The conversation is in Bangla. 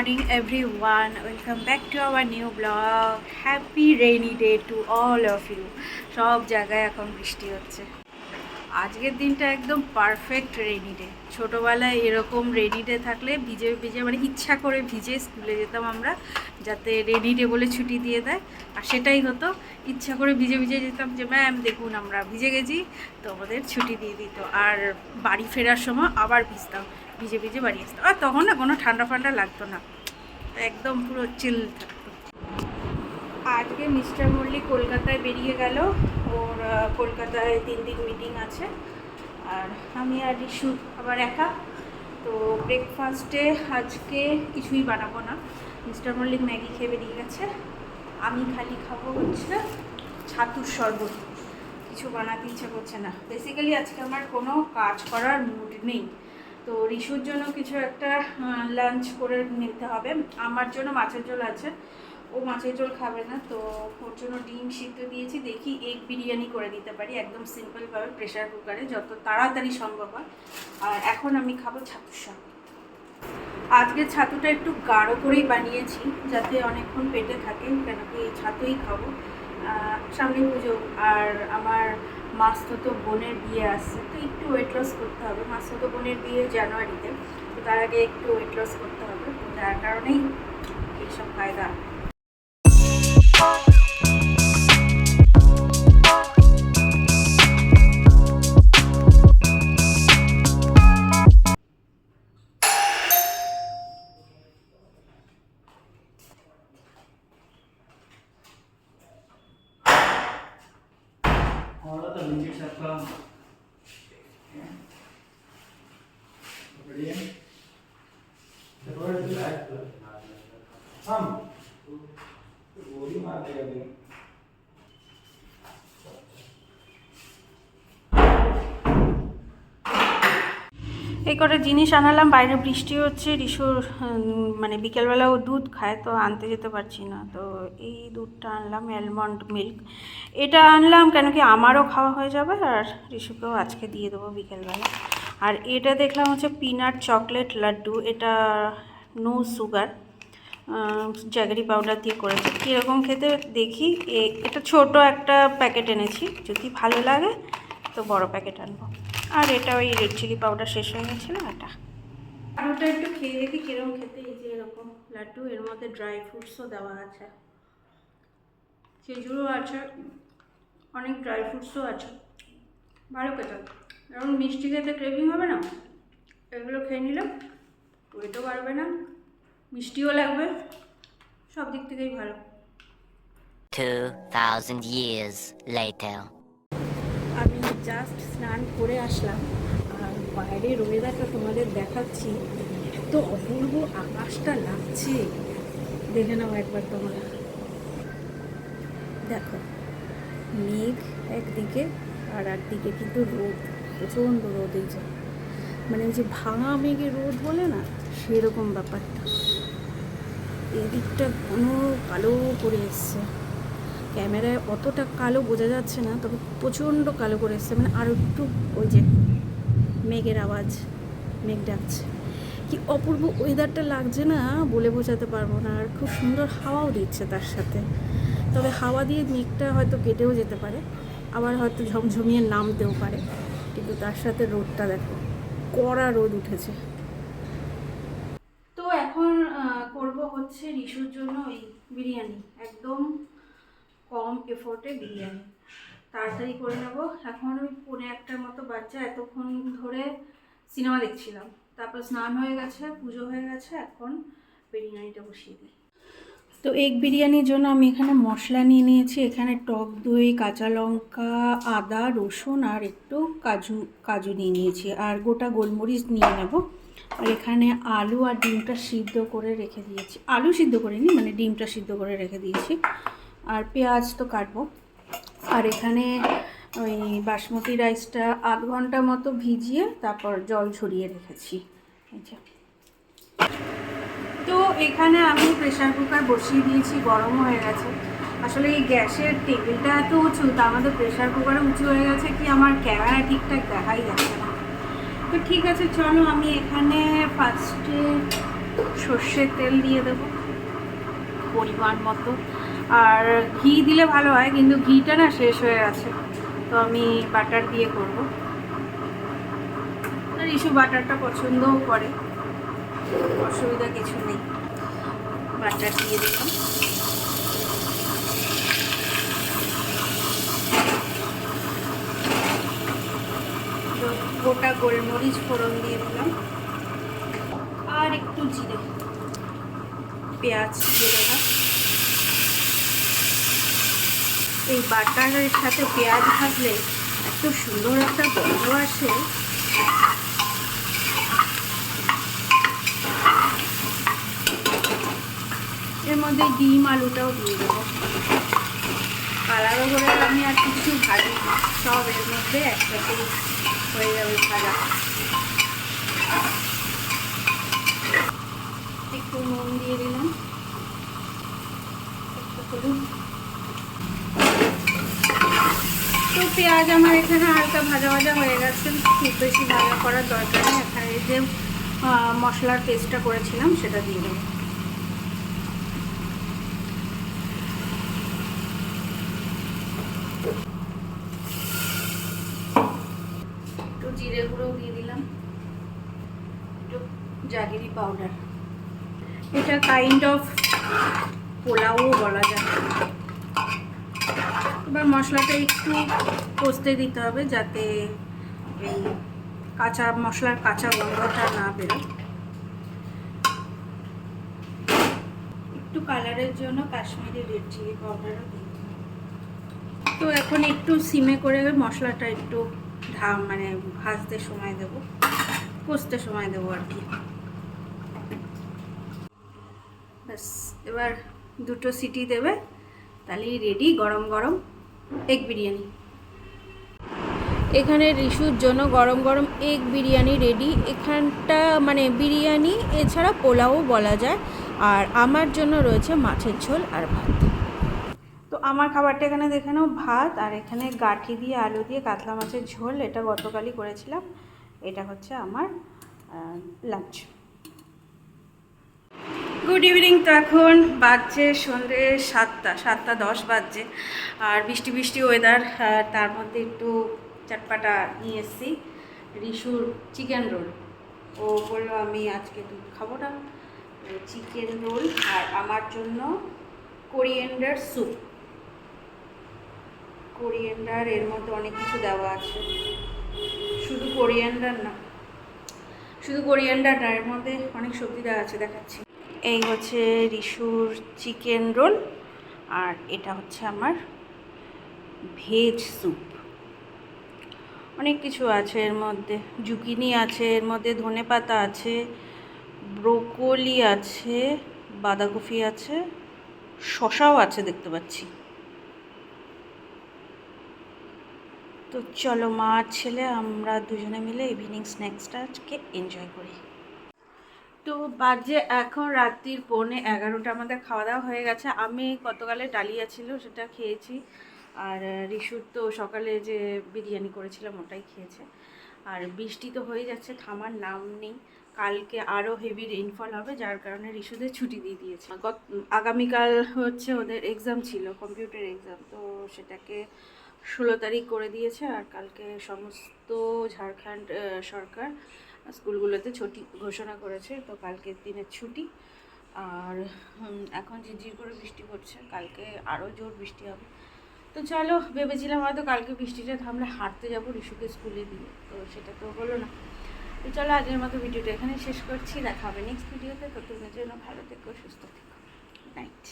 morning, everyone. Welcome back to our new vlog. Happy rainy day to all of you. সব জায়গায় এখন বৃষ্টি হচ্ছে। আজকের দিনটা একদম পারফেক্ট রেনি ডে ছোটোবেলায় এরকম রেনি ডে থাকলে ভিজে ভিজে মানে ইচ্ছা করে ভিজে স্কুলে যেতাম আমরা, যাতে রেনি ডে বলে ছুটি দিয়ে দেয়। আর সেটাই হতো। ইচ্ছা করে ভিজে ভিজে যেতাম যে ম্যাম দেখুন, আমরা ভিজে গেছি, তো আমাদের ছুটি দিয়ে দিত। আর বাড়ি ফেরার সময় আবার ভিজতাম। ভিজে ভিজে বাড়ি আসতাম আর তখন না কোনো ঠান্ডা ফান্ডা লাগতো না। একদম পুরো চিল থাকতো। আজকে মিস্টার মল্লিক কলকাতায় বেরিয়ে গেল। ওর কলকাতায় তিন দিন মিটিং আছে। আর আমি আর রিশু আবার একা। তো ব্রেকফাস্টে আজকে কিছুই বানাবো না। মিস্টার মল্লিক ম্যাগি খেয়ে বেরিয়ে গেছে। আমি খালি খাব হচ্ছে ছাতুর শরবত। কিছু বানাতে ইচ্ছে করছে না। বেসিক্যালি আজকে আমার কোনো কাজ করার মুড নেই। তো রিশুর জন্য কিছু একটা লাঞ্চ করে নিতে হবে। আমার জন্য মাছের ঝোল আছে। ও মাছের ঝোল খাবে না, তো ওর জন্য ডিম সিদ্ধ দিয়েছি। দেখি এগ বিরিয়ানি করে দিতে পারি, একদম সিম্পলভাবে প্রেশার কুকারে যত তাড়াতাড়ি সম্ভব হয়। আর এখন আমি খাব ছাতুর শাক আজকে ছাতুটা একটু গাঢ় করেই বানিয়েছি, যাতে অনেকক্ষণ পেটে থাকে, কেন কি এই ছাতুই খাব। সামনে পুজো, আর আমার মাস্ততো বোনের বিয়ে আসছে তো একটু ওয়েট লস করতে হবে। মাস্ততো বোনের বিয়ে জানুয়ারিতে, তো তার আগে একটু ওয়েট লস করতে হবে। তো তার কারণেই এইসব ফায়দা। कंप्लीट आपका पकड़िए द वर्ड मार देगा এই কটা জিনিস আনালাম, বাইরে বৃষ্টি হচ্ছে রিসুর মানে বিকেলবেলা ও দুধ খায়, তো আনতে যেতে পারছি না। তো এই দুধটা আনলাম অ্যালমন্ড মিল্ক এটা আনলাম কেন কি আমারও খাওয়া হয়ে যাবে, আর রিসুকেও আজকে দিয়ে দেবো বিকেলবেলা। আর এটা দেখলাম হচ্ছে পিনাট চকলেট লাড্ডু, এটা নো সুগার জ্যাগরি পাউডার দিয়ে করেছে। কীরকম খেতে দেখি এটা ছোট একটা প্যাকেট এনেছি, যদি ভালো লাগে, তো বড় প্যাকেট আনব। আর এটা ওই রেড চিলি পাউডার শেষ হয়ে গেছিল এটা? আর ওটা একটু খেয়ে দেখি কীরকম খেতে এই যে এরকম লাড্ডু এর মধ্যে ড্রাই ফ্রুটসও দেওয়া আছে। খেজুরও আছে অনেক ড্রাই ফ্রুটসও আছে। ভালো খেতে এখন মিষ্টি খেতে ক্রেভিং হবে না? এগুলো খেয়ে নিলাম ওয়েটও বাড়বে না। মিষ্টিও লাগবে সব দিক থেকেই ভালো। 2,000 years later. জাস্ট স্নান করে আসলাম। আর বাইরের ওয়েদারটা তোমাদের দেখাচ্ছি। এত অপূর্ব আকাশটা লাগছে। দেখে নাও একবার তোমরা। দেখো, মেঘ একদিকে আর একদিকে কিন্তু রোদ, প্রচণ্ড রোদ এই যে। মানে ওই যে ভাঙা মেঘে রোদ বলে না, সেরকম ব্যাপারটা। এদিকটা ঘন কালো করে এসছে। ক্যামেরায় অতটা কালো বোঝা যাচ্ছে না, তবে প্রচণ্ড কালো করে এসছে। মানে আরও একটু ওই যে মেঘের আওয়াজ, মেঘ ডাকছে। কি অপূর্ব ওয়েদারটা লাগছে না বলে বোঝাতে পারব না, আর খুব সুন্দর হাওয়াও দিচ্ছে তার সাথে। তবে হাওয়া দিয়ে মেঘটা হয়তো কেটেও যেতে পারে, আবার হয়তো ঝমঝমিয়ে নামতেও পারে। কিন্তু তার সাথে রোদটা দেখো, কড়া রোদ উঠেছে। তো এখন করব হচ্ছে রিশুর জন্য ওই বিরিয়ানি, একদম কম এফোর্টে বিরিয়ানি। তাড়াতাড়ি করে নেব। এখন ওই পৌনে একটার মতো বাচ্চা এতক্ষণ ধরে সিনেমা দেখছিলাম। তারপর স্নান হয়ে গেছে, পুজো হয়ে গেছে, এখন বিরিয়ানিটা বসিয়ে দিই। তো এগ বিরিয়ানির জন্য আমি এখানে মশলা নিয়ে নিয়েছি। এখানে টক দই, কাঁচা লঙ্কা, আদা, রসুন আর একটু কাজু কাজু নিয়ে নিয়েছি। আর গোটা গোলমরিচ নিয়ে নেব। আর এখানে আলু আর ডিমটা সিদ্ধ করে রেখে দিয়েছি। আলু সিদ্ধ করিনি মানে ডিমটা সিদ্ধ করে রেখে দিয়েছি। আর পেঁয়াজ তো কাটবো। আর এখানে ওই বাসমতি রাইসটা আধ ঘণ্টা মতো ভিজিয়ে তারপর জল ঝরিয়ে রেখেছি। তো এখানে আমি প্রেশার কুকার বসিয়ে দিয়েছি, গরম হয়ে গেছে। আসলে এই গ্যাসের টেবিলটা এত উঁচু, তা আমাদের প্রেশার কুকারে উঁচু হয়ে গেছে কি আমার ক্যামেরা ঠিকঠাক দেখাই যাচ্ছে না। তো ঠিক আছে, চলো আমি এখানে ফার্স্টে সর্ষের তেল দিয়ে দেবো। পরিমাণ মতো। আর ঘি দিলে ভালো হয়, কিন্তু ঘিটা না শেষ হয়ে আছে তো আমি বাটার দিয়ে করব। আর ইস্যু বাটারটা পছন্দও করে। অসুবিধা কিছু নেই। বাটার দিয়ে দিলাম। গোটা গোলমরিচ ফোড়ন দিয়ে দিলাম। আর একটু জিরে। পেঁয়াজ দিয়ে দেবো এই বাটারের সাথে পেঁয়াজ ভাজলে এত সুন্দর একটা গন্ধ আসে। এর মধ্যে ডিম, আলুটাও দিয়ে দেবো। আলাদা করে আমি আর কিছু ভাজি সব এর মধ্যে একসাথে হয়ে যাবে ভাজা। একটু নুন দিয়ে দিলাম। একটু হলুদ। তো পেঁয়াজ আমার এখানে হালকা ভাজা ভাজা হয়ে গেছে, খুব বেশি ভাজা করার দরকার নেই। এখানে যে মশলার পেস্টটা করেছিলাম, সেটা দিয়ে দেবো। একটু জিরে গুঁড়ো দিয়ে দিলাম। একটু জাগিরি পাউডার এটা কাইন্ড অফ পোলাও বলা যায়। এবার মশলাটা একটু কষতে দিতে হবে যাতে এই কাঁচা মশলার কাঁচা গন্ধটা না বেরোয়। একটু কালারের জন্য কাশ্মীরি রেড চিলি পাউডারও দিই তো এখন একটু সিমে করে মশলাটা একটু ঢা মানে ভাজতে সময় দেব। কষতে সময় দেবো আর কি। ব্যাস, এবার দুটো সিটি দেবে, তাহলেই রেডি গরম গরম। এগ বিরিয়ানি। এখানে রিশুর জন্য গরম গরম এগ বিরিয়ানি রেডি এখানটা মানে বিরিয়ানি, এছাড়া পোলাও বলা যায়। আর আমার জন্য রয়েছে মাছের ঝোল আর ভাত। তো আমার খাবারটা এখানে দেখে নাও, ভাত আর এখানে গাঠি দিয়ে, আলু দিয়ে কাতলা মাছের ঝোল। এটা গতকালই করেছিলাম। এটা হচ্ছে আমার লাঞ্চ গুড ইভিনিং তো এখন বাজছে সন্ধ্যে সাতটা সাতটা দশ বাজছে। আর বৃষ্টি বৃষ্টি ওয়েদার তার মধ্যে একটু চটপাটা নিয়ে এসেছি, রিশুর চিকেন রোল ও বলল, আমি আজকে দুধ খাব না চিকেন রোল আর আমার জন্য কোরিয়েন্ডার স্যুপ কোরিয়েন্ডার এর মধ্যে অনেক কিছু দেওয়া আছে। শুধু কোরিয়েন্ডার না, শুধু কোরিয়েন্ডার না, এর মধ্যে অনেক সবজি দেওয়া আছে, দেখাচ্ছি। এই হচ্ছে রিশুর চিকেন রোল আর এটা হচ্ছে আমার ভেজ স্যুপ। অনেক কিছু আছে এর মধ্যে। জুকিনি আছে, এর মধ্যে ধনে পাতা আছে, ব্রোকলি আছে, বাঁধাকপি আছে, শশাও আছে দেখতে পাচ্ছি। তো চলো মা ছেলে, আমরা দুজনে মিলে ইভিনিং স্ন্যাক্সটা আজকে এনজয় করি। তো বাজে এখন রাত্রির পৌনে এগারোটা, আমাদের খাওয়া দাওয়া হয়ে গেছে। আমি গতকালে ডালিয়া ছিল, সেটা খেয়েছি। আর রিশুর তো সকালে যে বিরিয়ানি করেছিলাম, ওটাই খেয়েছে। আর বৃষ্টি তো হয়ে যাচ্ছে, থামার নাম নেই। কালকে আরও হেভি রেইনফল হবে, যার কারণে রিশুদের ছুটি দিয়ে দিয়েছে। গত- আগামীকাল হচ্ছে ওদের এক্সাম ছিল কম্পিউটার এক্সাম তো সেটাকে ষোলো তারিখ করে দিয়েছে। আর কালকে সমস্ত ঝাড়খণ্ড সরকার স্কুলগুলোতে ছুটি ঘোষণা করেছে, তো কালকের দিনের ছুটি। আর এখন ঝিরঝির করে বৃষ্টি পড়ছে, কালকে আরও জোর বৃষ্টি হবে। তো চলো, ভেবেছিলাম হয়তো কালকে বৃষ্টিটা থামলে হাঁটতে যাব ঋষুকে স্কুলে দিয়ে, তো সেটা তো হলো না। তো চলো, আজকের মতো ভিডিওটা এখানে শেষ করছি, দেখা হবে নেক্সট ভিডিওতে ততদিনের জন্য ভালো থেকো, সুস্থ থেকো। নাইট